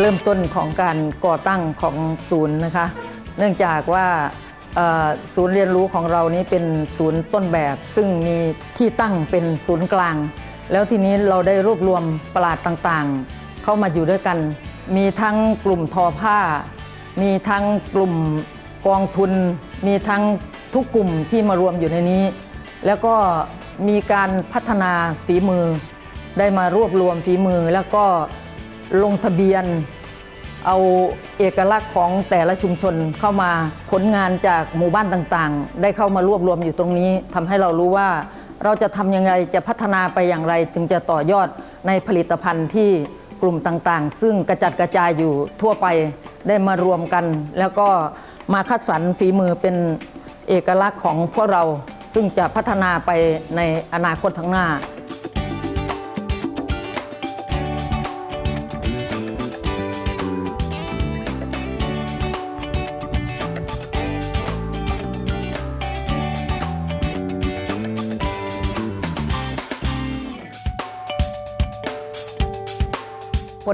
เริ่มต้นของการก่อตั้งของศูนย์นะคะ เนื่องจากว่าศูนย์เรียนรู้ของเรานี้เป็นศูนย์ต้นแบบ ซึ่งมีที่ตั้งเป็นศูนย์กลาง แล้วทีนี้เราได้รวบรวมปราดต่างๆ เข้ามาอยู่ด้วยกัน มีทั้งกลุ่มทอผ้า มีทั้งกลุ่มกองทุน มีทั้งทุกกลุ่มที่มารวมอยู่ในนี้ แล้วก็มีการพัฒนาฝีมือ ได้มารวบรวมฝีมือ แล้วก็ลงทะเบียน เอาเอกลักษณ์ของแต่ละชุมชนเข้ามาผลงานจากหมู่บ้านต่างๆ ได้เข้ามารวบรวมอยู่ตรงนี้ทำให้เรารู้ว่าเราจะทำยังไงจะพัฒนาไปอย่างไร จึงจะต่อยอดในผลิตภัณฑ์ที่กลุ่มต่างๆ ซึ่งกระจัดกระจายอยู่ทั่วไปได้มารวมกัน แล้วก็มาคัดสรรฝีมือเป็นเอกลักษณ์ของพวกเรา ซึ่งจะพัฒนาไปในอนาคตข้างหน้า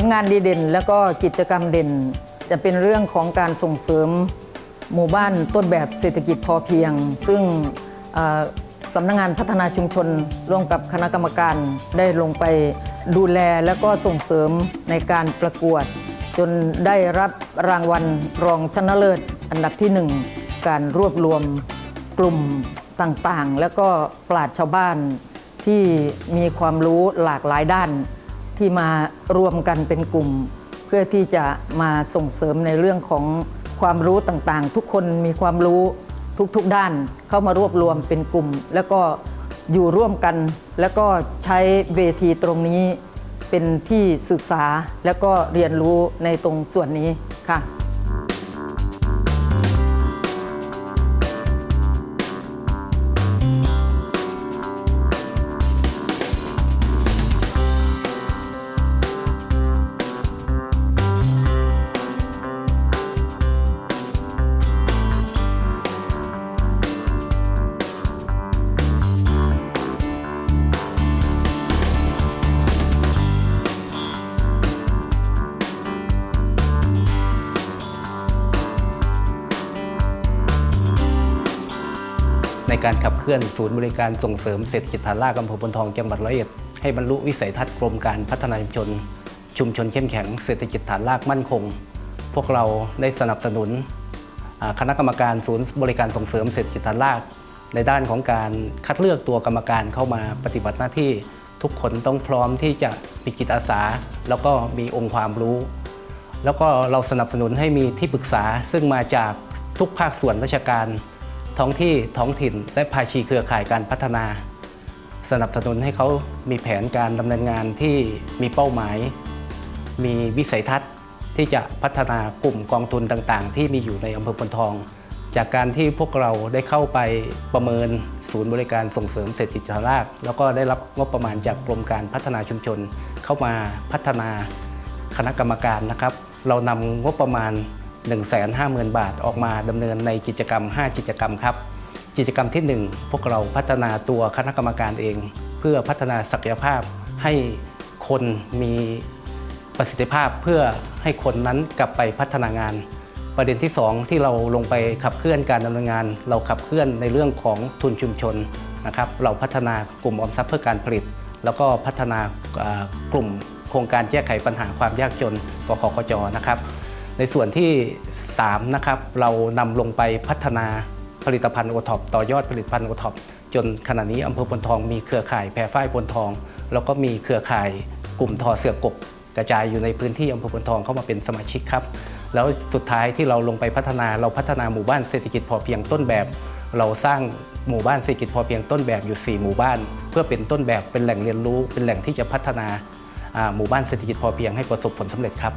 ลงานดีเด่น แล้วก็กิจกรรมเด่น จะเป็นเรื่องของการส่งเสริมหมู่บ้านต้นแบบเศรษฐกิจพอเพียง ซึ่งสำนักงานพัฒนาชุมชนร่วมกับคณะกรรมการได้ลงไปดูแลแล้วก็ส่งเสริมในการประกวด จนได้รับรางวัลรองชนะเลิศ อันดับที่หนึ่งการรวบรวมกลุ่มต่างๆ แล้วก็ปราดชาวบ้านที่มีความรู้หลากหลายด้าน ที่มารวมกันเป็นกลุ่ม เพื่อที่จะมาส่งเสริมในเรื่องของความรู้ต่างๆ ทุกคนมีความรู้ทุกๆด้าน เข้ามารวบรวมเป็นกลุ่ม แล้วก็อยู่ร่วมกัน แล้วก็ใช้เวทีตรงนี้เป็นที่ศึกษาแล้วก็เรียนรู้ในตรงส่วนนี้ค่ะ ในการขับเคลื่อนศูนย์บริการส่งเสริมเศรษฐกิจฐานรากอำเภอพนทองจังหวัดร้อยเอ็ดให้บรรลุวิสัยทัศน์กรมการพัฒนาชุมชน ชุมชนเข้มแข็งเศรษฐกิจฐานรากมั่นคง พวกเราได้สนับสนุนคณะกรรมการศูนย์บริการส่งเสริมเศรษฐกิจฐานราก ในด้านของการคัดเลือกตัวกรรมการเข้ามาปฏิบัติหน้าที่ ทุกคนต้องพร้อมที่จะมีจิตอาสา แล้วก็มีองค์ความรู้ แล้วก็เราสนับสนุนให้มีที่ปรึกษาซึ่งมาจากทุกภาคส่วนราชการ ท้องที่ท้องถิ่น และภาคีเครือข่ายการพัฒนา สนับสนุนให้เขามีแผนการดำเนินงานที่มีเป้าหมาย มีวิสัยทัศน์ที่จะพัฒนากลุ่มกองทุนต่างๆ ที่มีอยู่ในอำเภอพนทอง จากการที่พวกเราได้เข้าไปประเมินศูนย์บริการส่งเสริมเศรษฐกิจฐานราก แล้วก็ได้รับงบประมาณจากกรมการพัฒนาชุมชน เข้ามาพัฒนาคณะกรรมการนะครับ เรานำงบประมาณ 150,000 บาทออกมาดำเนินในกิจกรรม 5 กิจกรรมครับ กิจกรรมที่ 1 พวกเราพัฒนาตัวคณะกรรมการเอง เพื่อพัฒนาศักยภาพให้คนมีประสิทธิภาพเพื่อให้คนนั้นกลับไปพัฒนางาน ประเด็นที่ 2 ที่เราลงไปขับเคลื่อนการดำเนินงาน เราขับเคลื่อนในเรื่องของทุนชุมชนนะครับเราพัฒนากลุ่มออมทรัพย์เพื่อการผลิต แล้วก็พัฒนาอ่ากลุ่มโครงการแก้ไขปัญหาความยากจนกขกจนะครับ ในส่วนที่ 3 นะครับ เรานำลงไปพัฒนาผลิตภัณฑ์โอท็อปต่อยอดผลิตภัณฑ์โอท็อปจนขณะนี้อำเภอพนทองมีเครือข่ายแพรฝ้ายพนทอง แล้วก็มีเครือข่ายกลุ่มทอเสือกกกระจายอยู่ในพื้นที่อำเภอพนทองเข้ามาเป็นสมาชิกครับ แล้วสุดท้ายที่เราลงไปพัฒนาเราพัฒนาหมู่บ้านเศรษฐกิจพอเพียงต้นแบบ เราสร้างหมู่บ้านเศรษฐกิจพอเพียงต้นแบบอยู่ 4 หมู่บ้าน เพื่อเป็นต้นแบบเป็นแหล่งเรียนรู้ เป็นแหล่งที่จะพัฒนาอ่าหมู่บ้านเศรษฐกิจพอเพียงให้ประสบผลสำเร็จครับ